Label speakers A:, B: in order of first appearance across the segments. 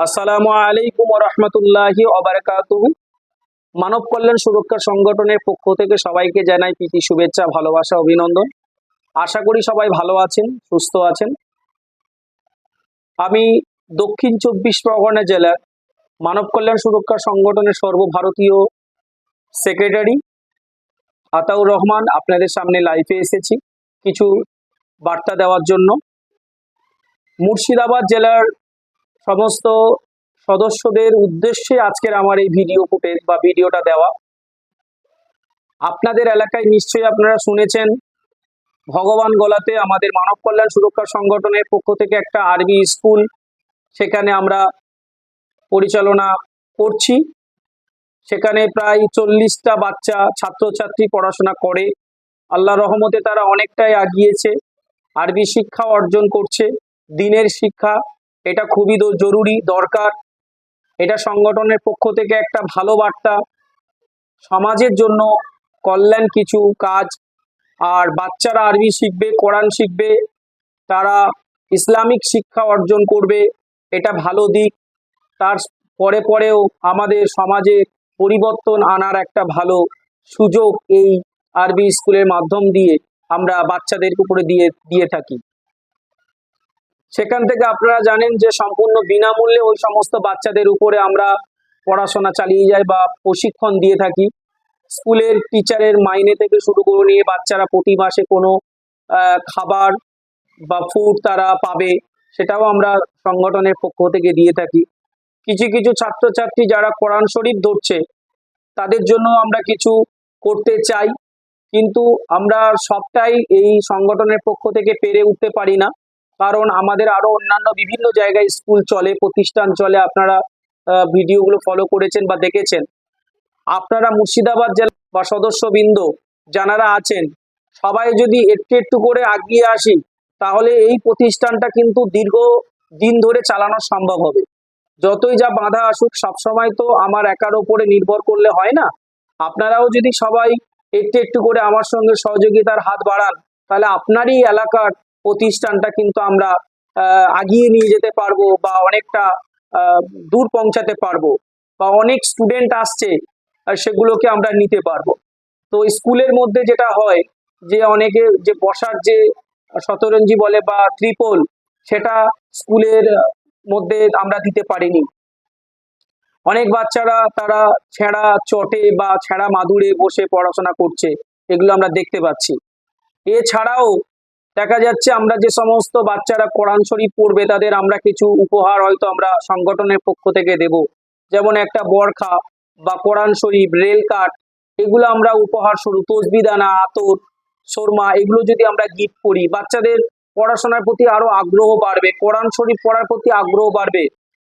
A: আসসালামু আলাইকুম রহমতুল্লাহি অবরাকাতুহু মানব কল্যাণ সুরক্ষা সংগঠনের পক্ষ থেকে সবাইকে জানাই প্রীতি, শুভেচ্ছা, ভালোবাসা, অভিনন্দন। আশা করি সবাই ভালো আছেন, সুস্থ আছেন। আমি দক্ষিণ চব্বিশ পরগনা জেলার মানব কল্যাণ সুরক্ষা সংগঠনের সর্বভারতীয় সেক্রেটারি আতাউর রহমান আপনাদের সামনে লাইভে এসেছি। কিছু বার্তা দেওয়ার জন্য। মুর্শিদাবাদ জেলার সমস্ত সদস্যদের উদ্দেশ্যে আজকের আমার এই ভিডিও ফুটেজ বা ভিডিওটা দেওয়া। আপনাদের এলাকায় নিশ্চয়ই আপনারা শুনেছেন, ভগবান গলাতে আমাদের মানব কল্যাণ সুরক্ষা সংগঠনের পক্ষ থেকে একটা আরবি স্কুল, সেখানে আমরা পরিচালনা করছি। সেখানে প্রায় চল্লিশটা বাচ্চা, ছাত্রছাত্রী পড়াশোনা করে। আল্লাহ রহমতে তারা অনেকটাই আগিয়েছে আরবি শিক্ষা অর্জন করছে। দিনের শিক্ষা এটা খুবই জরুরি, দরকার। এটা সংগঠনের পক্ষ থেকে একটা ভালো বার্তা। সমাজের জন্য কল্যাণ কিছু কাজ। আর বাচ্চারা আরবি শিখবে, কোরআন শিখবে, তারা ইসলামিক শিক্ষা অর্জন করবে, এটা ভালো দিক। তার পরে পরেও আমাদের সমাজে পরিবর্তন আনার একটা ভালো সুযোগ এই আরবি স্কুলের মাধ্যম দিয়ে আমরা বাচ্চাদের উপরে দিয়ে দিয়ে থাকি। সেখান থেকে আপনারা জানেন যে সম্পূর্ণ বিনামূল্যে ওই সমস্ত বাচ্চাদের উপরে আমরা পড়াশোনা চালিয়ে যাই বা প্রশিক্ষণ দিয়ে থাকি। স্কুলের টিচারের মাইনে থেকে শুরু করে নিয়ে বাচ্চারা প্রতি মাসে কোনো খাবার বা ফুড তারা পাবে, সেটাও আমরা সংগঠনের পক্ষ থেকে দিয়ে থাকি। কিছু কিছু ছাত্রছাত্রী যারা কোরআন শরীফ ধরছে, তাদের জন্য আমরা কিছু করতে চাই, কিন্তু আমরা সবটাই এই সংগঠনের পক্ষ থেকে পেরে উঠতে পারি না। কারণ আমাদের আরও অন্যান্য বিভিন্ন জায়গায় স্কুল চলে, প্রতিষ্ঠান চলে, আপনারা ভিডিওগুলো ফলো করেছেন বা দেখেছেন। আপনারা মুর্শিদাবাদ জেলা বা সদস্যবৃন্দ যারা আছেন, সবাই যদি একটু একটু করে আগিয়ে আসি, তাহলে এই প্রতিষ্ঠানটা কিন্তু দীর্ঘ দিন ধরে চালানো সম্ভব হবে। যতই যা বাধা আসুক সবসময় তো আমার একার ওপরে নির্ভর করলে হয় না। আপনারাও যদি সবাই একটু একটু করে আমার সঙ্গে সহযোগিতার হাত বাড়ান, তাহলে আপনারই এলাকার প্রতিষ্ঠানটা কিন্তু আমরা আগিয়ে নিয়ে যেতে পারব বা অনেকটা দূর পৌঁছাতে পারব বা অনেক স্টুডেন্ট আসছে সেগুলোকে আমরা নিতে পারব। তো স্কুলের মধ্যে যেটা হয় যে অনেকে যে বসার যে শতরঞ্জি বলে বা ত্রিপল, সেটা স্কুলের মধ্যে আমরা দিতে পারিনি। অনেক বাচ্চারা তারা ছেঁড়া চটে বা ছেঁড়া মাদুরে বসে পড়াশোনা করছে, এগুলো আমরা দেখতে পাচ্ছি। এছাড়াও দেখা যাচ্ছে আমরা যে সমস্ত বাচ্চারা কোরআন শরীফ পড়বে তাদের আমরা কিছু উপহার হয়তো আমরা সংগঠনের পক্ষ থেকে দেব। যেমন একটা বরখা বা কোরআন শরীফ, রেল কার্ড এগুলো আমরা উপহার স্বরূপ তসবিদানা আতর শর্মা এগুলো যদি আমরা গিফট করি, বাচ্চাদের পড়াশোনার প্রতি আরও আগ্রহ বাড়বে, কোরআন শরীফ পড়ার প্রতি আগ্রহ বাড়বে।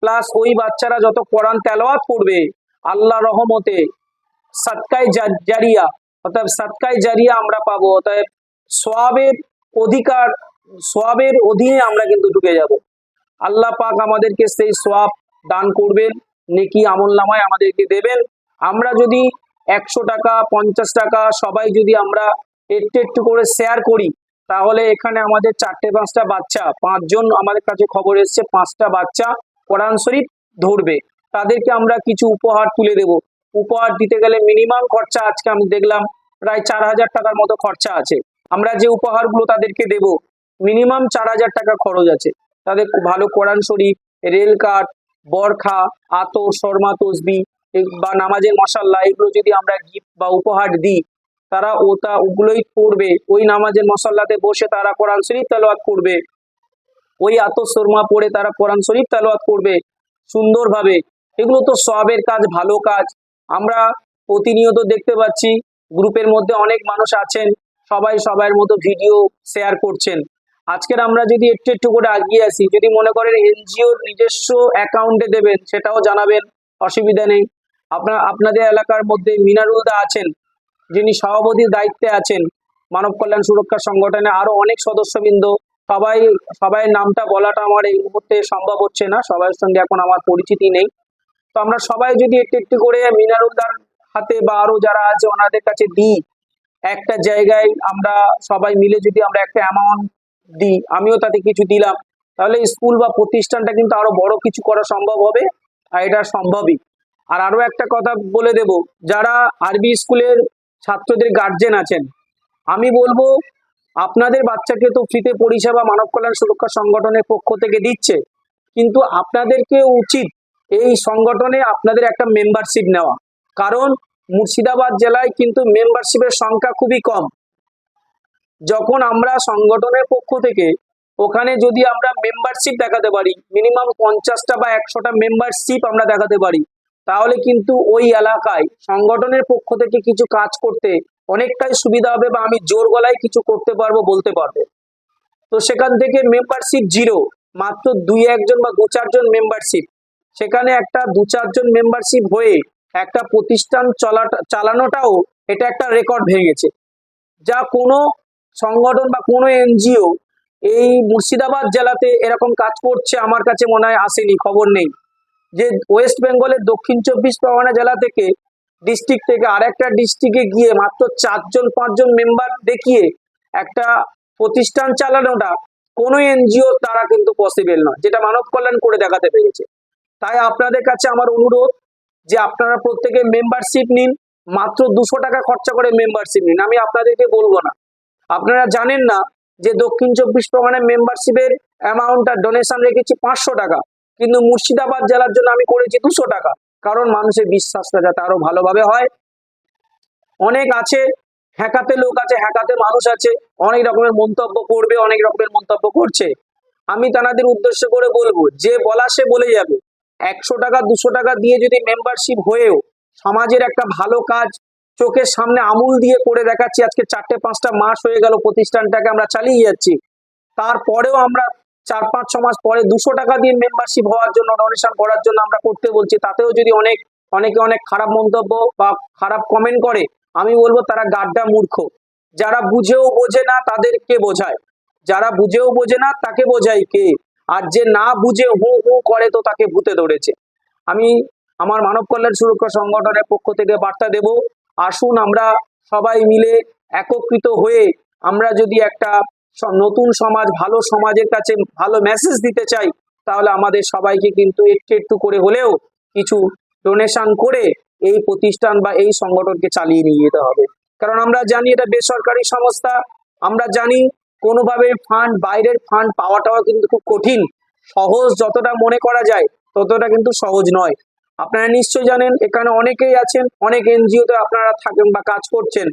A: প্লাস ওই বাচ্চারা যত কোরআন তেলাওয়াত করবে, আল্লাহ রহমতে সাতকাই জারিয়া অর্থাৎ সাতকাই জারিয়া আমরা পাবো, অতএব সোয়াবের অধিকার সোয়াবের অধীনে আমরা কিন্তু ঢুকে যাব। আল্লাহ পাক আমাদেরকে সেই সোয়াব দান করবেন, নেকি আমল নামায় আমাদেরকে দেবেন। আমরা যদি একশো টাকা, পঞ্চাশ টাকা সবাই যদি আমরা একটু একটু করে শেয়ার করি, তাহলে এখানে আমাদের চারটে পাঁচটা বাচ্চা, পাঁচজন আমাদের কাছে খবর এসছে, পাঁচটা বাচ্চা কোরআন শরীফ ধরবে। তাদেরকে আমরা কিছু উপহার তুলে দেব। উপহার দিতে গেলে মিনিমাম খরচা আজকে আমি দেখলাম, প্রায় চার হাজার টাকার মতো খরচা আছে। আমরা যে উপহারগুলো তাদেরকে দেব মিনিমাম চার হাজার টাকা খরচ আছে। তাদের ভালো কোরআন শরীফ, রেল কার্ড বরখা, আতর, শর্মা, তসবি বা নামাজের মশাল্লা এগুলো যদি আমরা গিফট বা উপহার দিই, তারা ওটা ওগুলোই পড়বে ওই নামাজের মশাল্লাতে বসে তারা কোরআন শরীফ তালোয়াত করবে। ওই আতর, শর্মা পড়ে তারা কোরআন শরীফ তালোয়াত করবে সুন্দরভাবে। এগুলো তো সবের কাজ, ভালো কাজ। আমরা প্রতিনিয়ত দেখতে পাচ্ছি, গ্রুপের মধ্যে অনেক মানুষ আছেন সবাই সবার মতো ভিডিও শেয়ার করছেন। আজকের আমরা যদি একটু একটু করে আগিয়ে আসি, যদি মনে করেন এনজিওর নিজস্ব অ্যাকাউন্টে দেবেন, সেটাও জানাবেন, অসুবিধা নেই। আপনার, আপনাদের এলাকার মধ্যে মিনারুল দা আছেন, যিনি সভাপতির দায়িত্বে আছেন, মানব কল্যাণ সুরক্ষা সংগঠনে আরও অনেক সদস্যবৃন্দ। সবাই সবাই নামটা বলাটা আমার এই মুহূর্তে সম্ভব হচ্ছে না, সবার সঙ্গে এখন আমার পরিচিতি নেই। তো আমরা সবাই যদি একটু একটু করে মিনারুলদার হাতে বা আরও যারা আছে, ওনাদের কাছে দিই একটা জায়গায় আমরা সবাই মিলে যদি আমরা একটা অ্যামাউন্ট দিই, আমিও তাতে কিছু দিলাম, তাহলে স্কুল বা প্রতিষ্ঠানটা কিন্তু আরও বড় কিছু করা সম্ভব হবে, আর এটা সম্ভবই। আর আরও একটা কথা বলে দেব, যারা আরবি স্কুলের ছাত্রদের গার্জেন আছেন, আমি বলব আপনাদের বাচ্চাকে তো ফ্রিতে পরিষেবা মানব কল্যাণ সুরক্ষা সংগঠনের পক্ষ থেকে দিচ্ছে, কিন্তু আপনাদেরকে উচিত এই সংগঠনে আপনাদের একটা মেম্বারশিপ নেওয়া। কারণ মুর্শিদাবাদ জেলায় কিন্তু মেম্বারশিপের সংখ্যা খুবই কম। যখন আমরা সংগঠনের পক্ষ থেকে ওখানে যদি আমরা মেম্বারশিপ দেখাতে পারি মিনিমাম পঞ্চাশটা বা একশোটা মেম্বারশিপ আমরা দেখাতে পারি, তাহলে কিন্তু ওই এলাকায় সংগঠনের পক্ষ থেকে কিছু কাজ করতে অনেকটাই সুবিধা হবে বা আমি জোর গলায় কিছু করতে পারব বলতে পারব। তো সেখান থেকে মেম্বারশিপ জিরো মাত্র দুই একজন বা দু চারজন মেম্বারশিপ সেখানে একটা দু চারজন মেম্বারশিপ হয়ে একটা প্রতিষ্ঠান চলাটা চালানোটাও এটা একটা রেকর্ড ভেঙেছে। যা কোনো সংগঠন বা কোনো এনজিও এই মুর্শিদাবাদ জেলাতে এরকম কাজ করছে আমার কাছে মনে হয় আসেনি, খবর নেই। যে ওয়েস্ট বেঙ্গলের দক্ষিণ চব্বিশ পরগনা জেলা থেকে ডিস্ট্রিক্ট থেকে আরেকটা ডিস্ট্রিক্টে গিয়ে মাত্র চারজন, পাঁচজন মেম্বার দেখিয়ে একটা প্রতিষ্ঠান চালানোটা কোনো এনজিও তারা কিন্তু পসিবল নয়, যেটা মানব কল্যাণ করে দেখাতে পেরেছে। তাই আপনাদের কাছে আমার অনুরোধ যে আপনারা প্রত্যেকে মেম্বারশিপ নিন, মাত্র দুশো টাকা খরচা করে মেম্বারশিপ নিন। আমি আপনাদেরকে বলব না। আপনারা জানেন না যে দক্ষিণ চব্বিশ পরগনায় মেম্বারশিপের অ্যামাউন্টটা ডোনেশন রেখেছি পাঁচশো টাকা। কিন্তু মুর্শিদাবাদ জেলার জন্য আমি করেছি দুশো টাকা। কারণ মানুষের বিশ্বাসটা যাতে আরও ভালোভাবে হয়। অনেক আছে, হ্যাকাতে লোক আছে, হ্যাকাতে মানুষ আছে। অনেক রকমের মন্তব্য করবে, অনেক রকমের মন্তব্য করছে। আমি তানাদের উদ্দেশ্য করে বলব, যে বলা সে বলে যাবে। একশো টাকা, দুশো টাকা দিয়ে যদি মেম্বারশিপ হয়েও সমাজের একটা ভালো কাজ চোখের সামনে আমুল দিয়ে করে দেখাচ্ছি, আজকে চারটে পাঁচটা মাস হয়ে গেল প্রতিষ্ঠানটাকে আমরা চালিয়ে যাচ্ছি। তারপরেও আমরা চার পাঁচ, ছ মাস পরে দুশো টাকা দিয়ে মেম্বারশিপ হওয়ার জন্য ডোনেশন করার জন্য আমরা করতে বলছি, তাতেও যদি অনেক, অনেকে অনেক খারাপ মন্তব্য বা খারাপ কমেন্ট করে, আমি বলব তারা গাড্ডা মূর্খ। যারা বুঝেও বোঝে না তাদেরকে বোঝায়। যারা বুঝেও বোঝে না তাকে বোঝায় কে? আর যে না বুঝে হু হু করে তো তাকে ভূতে ধরেছে। আমি আমার মানব কল্যাণ সুরক্ষা সংগঠনের পক্ষ থেকে বার্তা দেব, আসুন আমরা সবাই মিলে একত্রিত হয়ে আমরা যদি একটা নতুন সমাজ, ভালো সমাজের কাছে ভালো মেসেজ দিতে চাই, তাহলে আমাদের সবাইকে কিন্তু একটু একটু করে হলেও কিছু ডোনেশন করে এই প্রতিষ্ঠান বা এই সংগঠনকে চালিয়ে নিয়ে যেতে হবে। কারণ আমরা জানি এটা বেসরকারি সংস্থা, আমরা জানি কোনোভাবে ফান্ড বাইরের ফান্ড পাওয়াটাও কিন্তু খুব কঠিন। সহজ যতটা মনে করা যায়, ততটা কিন্তু সহজ নয়। আপনারা নিশ্চয়ই জানেন, এখানে অনেকেই আছেন, অনেক এনজিওতে আপনারা থাকেন বা কাজ করছেন।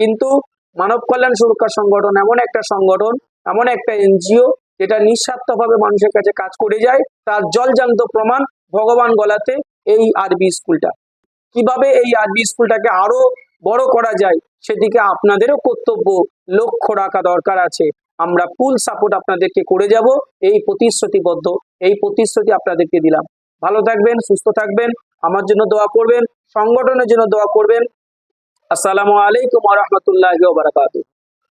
A: কিন্তু মানব কল্যাণ সুরক্ষা সংগঠন এমন একটা সংগঠন, এমন একটা এনজিও, যেটা নিঃস্বার্থভাবে মানুষের কাছে কাজ করে যায়, তার জলজান্ত প্রমাণ ভগবান গলাতে এই আরবি স্কুলটা। কীভাবে এই আরবি স্কুলটাকে আরও বড় করা যায় সেদিকে আপনাদেরও কর্তব্য লক্ষ্য রাখা দরকার আছে। আমরা ফুল সাপোর্ট আপনাদেরকে করে যাব, এই প্রতিশ্রুতিবদ্ধ, এই প্রতিশ্রুতি আপনাদেরকে দিলাম। ভালো থাকবেন, সুস্থ থাকবেন, আমার জন্য দোয়া করবেন, সংগঠনের জন্য দোয়া করবেন। আসসালামু আলাইকুম রহমতুল্লাহ বারাকাতুহ।